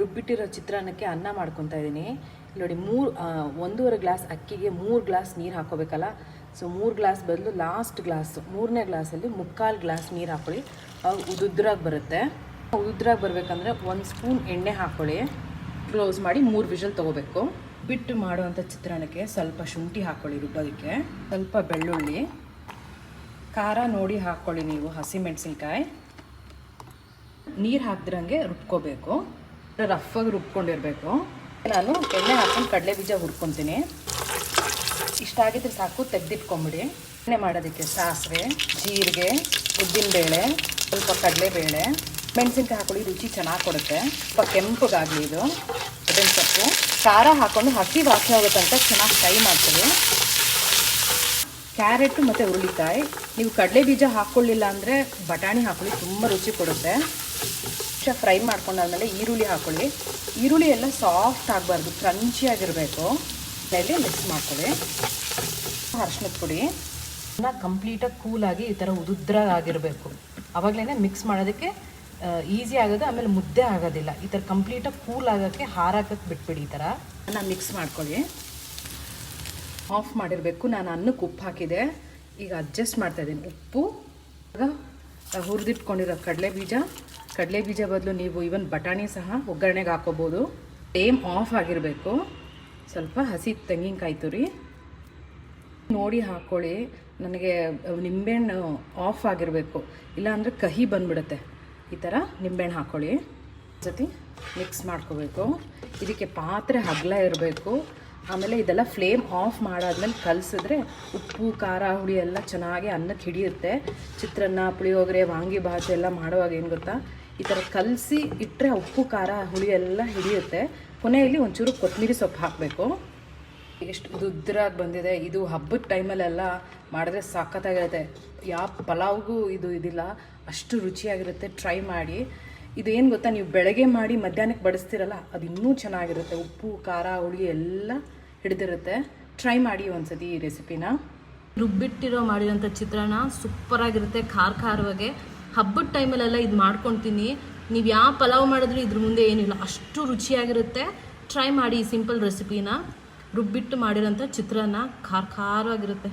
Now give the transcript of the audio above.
ರುಬ್ಬಿಟ್ಟಿರೋ ಚಿತ್ರಾನ್ನಕ್ಕೆ ಅನ್ನ ಮಾಡ್ಕೊತಾ ಇದ್ದೀನಿ. ನೋಡಿ, ಮೂರು ಒಂದೂವರೆ ಗ್ಲಾಸ್ ಅಕ್ಕಿಗೆ ಮೂರು ಗ್ಲಾಸ್ ನೀರು ಹಾಕೋಬೇಕಲ್ಲ? ಸೊ ಮೂರು ಗ್ಲಾಸ್ ಬದಲು ಲಾಸ್ಟ್ ಗ್ಲಾಸ್ ಮೂರನೇ ಗ್ಲಾಸಲ್ಲಿ ಮುಕ್ಕಾಲು ಗ್ಲಾಸ್ ನೀರು ಹಾಕೊಳ್ಳಿ. ಉದುದ್ರಾಗಿ ಬರುತ್ತೆ. ಉದುದ್ರಾಗಿ ಬರಬೇಕಂದ್ರೆ ಒಂದು ಸ್ಪೂನ್ ಎಣ್ಣೆ ಹಾಕೊಳ್ಳಿ. ಕ್ಲೋಸ್ ಮಾಡಿ ಮೂರು ವಿಷಲ್ ತೊಗೋಬೇಕು. ಬಿಟ್ಟು ಮಾಡುವಂಥ ಚಿತ್ರಾನ್ನಕ್ಕೆ ಸ್ವಲ್ಪ ಶುಂಠಿ ಹಾಕ್ಕೊಳ್ಳಿ ರುಬ್ಬೋದಕ್ಕೆ. ಸ್ವಲ್ಪ ಬೆಳ್ಳುಳ್ಳಿ. ಖಾರ ನೋಡಿ ಹಾಕ್ಕೊಳ್ಳಿ ನೀವು ಹಸಿಮೆಣಸಿನ್ಕಾಯಿ ನೀರು ಹಾಕ್ದಿರಂಗೆ ರುಬ್ಕೋಬೇಕು. ರಫಾಗಿ ರುಬ್ಕೊಂಡಿರಬೇಕು. ನಾನು ಎಣ್ಣೆ ಹಾಕೊಂಡು ಕಡಲೆ ಬೀಜ ಹುರ್ಕೊತೀನಿ. ಇಷ್ಟಾಗಿದ್ರೆ ಸಾಕು, ತೆಗೆದಿಟ್ಕೊಂಬಿಡಿ. ಎಣ್ಣೆ ಮಾಡೋದಕ್ಕೆ ಸಾಸಿವೆ, ಜೀರಿಗೆ, ಉದ್ದಿನಬೇಳೆ, ಸ್ವಲ್ಪ ಕಡಲೆಬೇಳೆ, ಮೆಣಸಿನ್ಕಾಯಿ ಹಾಕೊಳ್ಳಿ, ರುಚಿ ಚೆನ್ನಾಗಿ ಕೊಡುತ್ತೆ. ಸ್ವಲ್ಪ ಕೆಂಪಗಾಗಲಿ ಇದು. ಅದನ್ನು ಸೊಪ್ಪು ಖಾರ ಹಾಕೊಂಡು ಹಸಿ ವಾಸನೆ ಹೋಗುತ್ತೆ ಅಂತ ಚೆನ್ನಾಗಿ ಫ್ರೈ ಮಾಡ್ತೀವಿ ಕ್ಯಾರೆಟು ಮತ್ತು ಹುರುಳಿಕಾಯಿ. ನೀವು ಕಡಲೆ ಬೀಜ ಹಾಕ್ಕೊಳ್ಳಿಲ್ಲ ಅಂದರೆ ಬಟಾಣಿ ಹಾಕೊಳ್ಳಿ, ತುಂಬ ರುಚಿ ಕೊಡುತ್ತೆ. ನಿಮಿಷ ಫ್ರೈ ಮಾಡ್ಕೊಂಡಾದ್ಮೇಲೆ ಈರುಳ್ಳಿ ಹಾಕ್ಕೊಳ್ಳಿ ಈರುಳ್ಳಿ ಎಲ್ಲ ಸಾಫ್ಟ್ ಆಗಬಾರ್ದು ಕ್ರಂಚಿಯಾಗಿರಬೇಕು ಮೇಲೆ ಮಿಕ್ಸ್ ಮಾಡ್ಕೊಳ್ಳಿ. ಅರ್ಶಿನದ ಪುಡಿ. ಕಂಪ್ಲೀಟಾಗಿ ಕೂಲಾಗಿ ಈ ಥರ ಉದುದ್ರಾಗಿರಬೇಕು ಆವಾಗಲೇ ಮಿಕ್ಸ್ ಮಾಡೋದಕ್ಕೆ ಈಸಿ ಆಗೋದು ಆಮೇಲೆ ಮುದ್ದೆ ಆಗೋದಿಲ್ಲ. ಈ ಥರ ಕಂಪ್ಲೀಟಾಗಿ ಕೂಲ್ ಆಗೋಕ್ಕೆ ಹಾರಾಕಕ್ಕೆ ಬಿಟ್ಬಿಡಿ ಈ ಥರ ನಾನು ಮಿಕ್ಸ್ ಮಾಡ್ಕೊಳ್ಳಿ. ಆಫ್ ಮಾಡಿರಬೇಕು. ನಾನು ಅನ್ನಕ್ಕೆ ಉಪ್ಪು ಹಾಕಿದೆ. ಈಗ ಅಡ್ಜಸ್ಟ್ ಮಾಡ್ತಾ ಇದ್ದೀನಿ. ಉಪ್ಪು ಆಗ ಹುರಿದಿಟ್ಕೊಂಡಿರೋ ಕಡಲೆ ಬೀಜ ಕಡಲೆ ಬೀಜ ಬದಲು ನೀವು ಇವನ್ ಬಟಾಣಿ ಸಹ ಒಗ್ಗರಣೆಗೆ ಹಾಕೋಬೋದು. ಟೇಮ್ ಆಫ್ ಆಗಿರಬೇಕು. ಸ್ವಲ್ಪ ಹಸಿ ತೆಂಗಿನಕಾಯಿ ತುರಿ. ನೋಡಿ ಹಾಕ್ಕೊಳ್ಳಿ ನನಗೆ ನಿಂಬೆಹಣ್ಣು ಆಫ್ ಆಗಿರಬೇಕು. ಇಲ್ಲಾಂದರೆ ಕಹಿ ಬಂದ್ಬಿಡುತ್ತೆ. ಈ ಥರ ನಿಂಬೆಹಣ್ಣು ಹಾಕ್ಕೊಳ್ಳಿ ಜೊತೆ ಮಿಕ್ಸ್ ಮಾಡ್ಕೋಬೇಕು. ಇದಕ್ಕೆ ಪಾತ್ರೆ ಹಗ್ಲ ಇರಬೇಕು. ಆಮೇಲೆ ಇದೆಲ್ಲ ಫ್ಲೇಮ್ ಆಫ್ ಮಾಡಾದ್ಮೇಲೆ ಕಲಸಿದ್ರೆ ಉಪ್ಪು, ಖಾರ, ಹುಳಿ ಎಲ್ಲ ಚೆನ್ನಾಗಿ ಅನ್ನಕ್ಕೆ ಹಿಡಿಯುತ್ತೆ. ಚಿತ್ರಾನ್ನ, ಪುಳಿಯೋಗರೆ ವಾಂಗಿಭಾತ್ ಎಲ್ಲ ಮಾಡುವಾಗ ಏನು ಗೊತ್ತಾ? ಈ ಥರ ಕಲಸಿ ಇಟ್ಟರೆ ಉಪ್ಪು, ಖಾರ, ಹುಳಿ ಎಲ್ಲ ಹಿಡಿಯುತ್ತೆ. ಕೊನೆಯಲ್ಲಿ ಒಂಚೂರು ಕೊತ್ತಂಬರಿ ಸೊಪ್ಪು ಹಾಕಬೇಕು. ಎಷ್ಟು ದುದ್ರಾಗಿ ಬಂದಿದೆ. ಇದು ಹಬ್ಬದ ಟೈಮಲ್ಲೆಲ್ಲ ಮಾಡಿದ್ರೆ ಸಖತ್ತಾಗಿರುತ್ತೆ. ಯಾವ ಪಲಾವ್ಗೂ ಇದು ಇದಿಲ್ಲ. ಅಷ್ಟು ರುಚಿಯಾಗಿರುತ್ತೆ. ಟ್ರೈ ಮಾಡಿ. ಇದು ಏನು ಗೊತ್ತಾ? ನೀವು ಬೆಳಗ್ಗೆ ಮಾಡಿ ಮಧ್ಯಾಹ್ನಕ್ಕೆ ಬಡಿಸ್ತೀರಲ್ಲ, ಅದು ಇನ್ನೂ ಚೆನ್ನಾಗಿರುತ್ತೆ. ಉಪ್ಪು, ಖಾರ, ಹುಳಿ ಎಲ್ಲ ಹಿಡಿದಿರುತ್ತೆ. ಟ್ರೈ ಮಾಡಿ ಒಂದ್ಸತಿ ಈ ರೆಸಿಪಿನ. ರುಬ್ಬಿಟ್ಟಿರೋ ಮಾಡಿರೋಂಥ ಚಿತ್ರಾನ್ನ ಸೂಪರಾಗಿರುತ್ತೆ. ಖಾರ ಖಾರವಾಗೆ. ಹಬ್ಬದ ಟೈಮಲ್ಲೆಲ್ಲ ಇದು ಮಾಡ್ಕೊತೀನಿ. ನೀವು ಯಾವ ಪಲಾವ್ ಮಾಡಿದ್ರು ಇದ್ರ ಮುಂದೆ ಏನಿಲ್ಲ ಅಷ್ಟು ರುಚಿಯಾಗಿರುತ್ತೆ. ಟ್ರೈ ಮಾಡಿ ಈ ಸಿಂಪಲ್ ರೆಸಿಪಿನ ರುಬ್ಬಿಟ್ಟು ಮಾಡಿರೋಂಥ ಚಿತ್ರಾನ್ನ ಖಾರ ಖಾರವಾಗಿರುತ್ತೆ